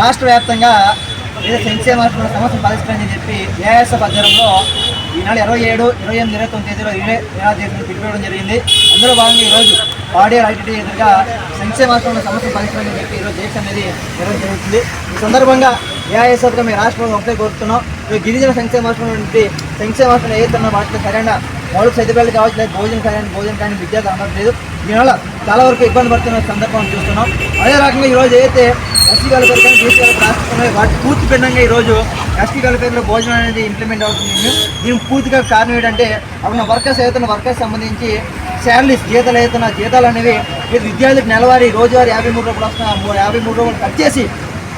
రాష్ట్ర వ్యాప్తంగా వివిధ సంక్షేమ సమస్యలు పరిష్కరించని చెప్పి ఏఎస్ఎఫ్ ఆధ్వర్యంలో ఈనాడు ఇరవై ఏడు ఇరవై ఎనిమిది ఇరవై తొమ్మిది తేదీలో ఇరవై నిరాశ చేసిన పిలిపివ్వడం జరిగింది. అందులో భాగంగా ఈరోజు పాడేరు ఐటీటీ ఎదురుగా సంక్షేమ సమస్యలు పరిష్కరించని చెప్పి ఈరోజు దీక్ష అనేది నిర్వహించబడుతుంది ఈ సందర్భంగా ఏఐఎస్ఎఫ్గా మేము రాష్ట్రంలో ఒకటే కోరుతున్నాం. ఈ గిరిజన సంక్షేమ నుండి సంక్షేమ రాష్ట్రంలో ఏదైతే వాటికి సరైన వాళ్ళు సదుపాయాలు కావచ్చు లేదా భోజనం కానీ భోజనం కానీ విద్యార్థి లేదు దీనివల్ల చాలా వరకు ఇబ్బంది పడుతున్న సందర్భం చూస్తున్నాం. అదే రకంగా ఈరోజు అయితే ఎస్సీ వెల్ఫేర్ కానీ బీసీ వెల్ఫేర్ రాష్ట్రంలో వాటి పూర్తి భిన్నంగా ఈరోజు ఎస్టీ వెల్ఫేర్లో భోజనం అనేది ఇంప్లిమెంట్ అవుతుంది. దీనికి పూర్తిగా కారణం ఏంటంటే అక్కడ వర్కర్స్ అవుతున్న వర్కర్స్ సంబంధించి శాలరీస్ జీతాలు అవుతున్న జీతాలు అనేవి విద్యార్థులకు నెలవారీ రోజువారీ యాభై మూడు రూపాయలు వస్తున్న యాభై మూడు రూపాయలు కట్ చేసి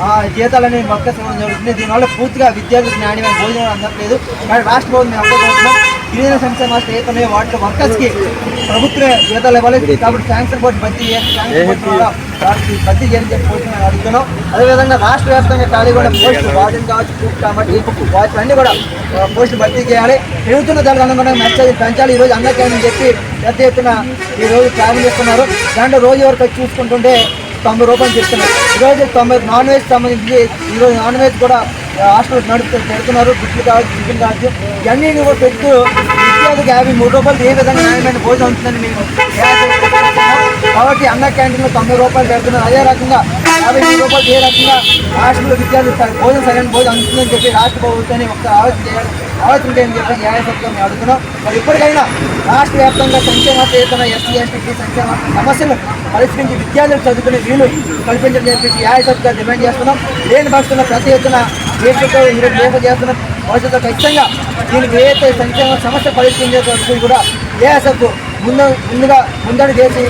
ఆ జీతాలు అనేవి వర్కర్స్ ఇవ్వడం జరుగుతుంది. దీనివల్ల పూర్తిగా విద్యార్థులకు నాణ్యమైన భోజనం అందట్లేదు. కానీ రాష్ట్ర ప్రభుత్వం మేము అర్థం గిరిజన సంక్షేమ ఏదైతే వాటిలో వర్కర్స్కి ప్రభుత్వ జీతాలు ఇవ్వాలి. కాబట్టి శాంక్షన్ బోర్డు భర్తీ చేయాలి భర్తీ చేయని చెప్పి మేము అడుగుతున్నాం. అదేవిధంగా రాష్ట్ర వ్యాప్తంగా ఖాళీ కూడా పోస్టులు వార్డెన్ కావచ్చు కుక్ కాబట్టి వాటి అన్ని కూడా పోస్టులు భర్తీ చేయాలి. పెరుగుతున్న దానికి అనుగుణంగా మెసేజ్ పెంచాలి. ఈ రోజు అందరికీ చెప్పి పెద్ద ఎత్తున ఈ రోజు ట్రావెల్ చేస్తున్నారు. దాంట్లో రోజు వరకు చూసుకుంటుంటే తొంభై రూపాయలు చెప్తున్నారు. ఈరోజు తొంభై నాన్ వెజ్ సంబంధించి ఈరోజు నాన్ వెజ్ కూడా హాస్టల్ నడుపు పెడుతున్నారు. గుడ్లు కావచ్చు చికెన్ కావచ్చు ఇవన్నీ కూడా పెడుతూ విద్యార్థికి యాభై మూడు రూపాయలు ఏ విధంగా న్యాయమైన భోజనం ఉంటుందని మేము కాబట్టి అన్న క్యాంటీన్లో తొంభై రూపాయలు పెడుతున్నారు. అదే రకంగా యాభై మూడు రూపాయలు ఏ రకంగా హాస్టల్లో విద్యార్థులు భోజనం సరైన భోజనం అందుతుందని చెప్పి రాష్ట్ర ప్రభుత్వాన్ని ఒక ఆలోచన చేయాలి. ఆలోచన చేయని చెప్పి న్యాయసత్వం అడుగుతున్నాం. మరి ఇప్పటికైనా రాష్ట్ర వ్యాప్తంగా సంక్షేమ చేస్తున్న ఎస్సీ ఎస్టీ సంక్షేమ సమస్యలు పరిష్కరించి విద్యార్థులు చదువుకునే వీలు కల్పించడం చెప్పేసి న్యాయసభగా డిమాండ్ చేస్తున్నాం. లేని పక్షంలో ప్రతి ఎత్తున దేశంతో ఈరోజు లేఖ చేస్తున్న భవిష్యత్తులో ఖచ్చితంగా దీనికి ఏదైతే సంక్షేమ సమస్య పరిష్కరించే కూడా ఏఎస్ఎఫ్ ముందు ముందుగా ముందడు చేసి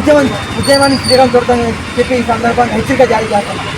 ఉద్యమం ఉద్యమాన్ని శ్రీకారం చూడతామని చెప్పి ఈ సందర్భాన్ని హెచ్చరిక జారీ చేస్తున్నాం.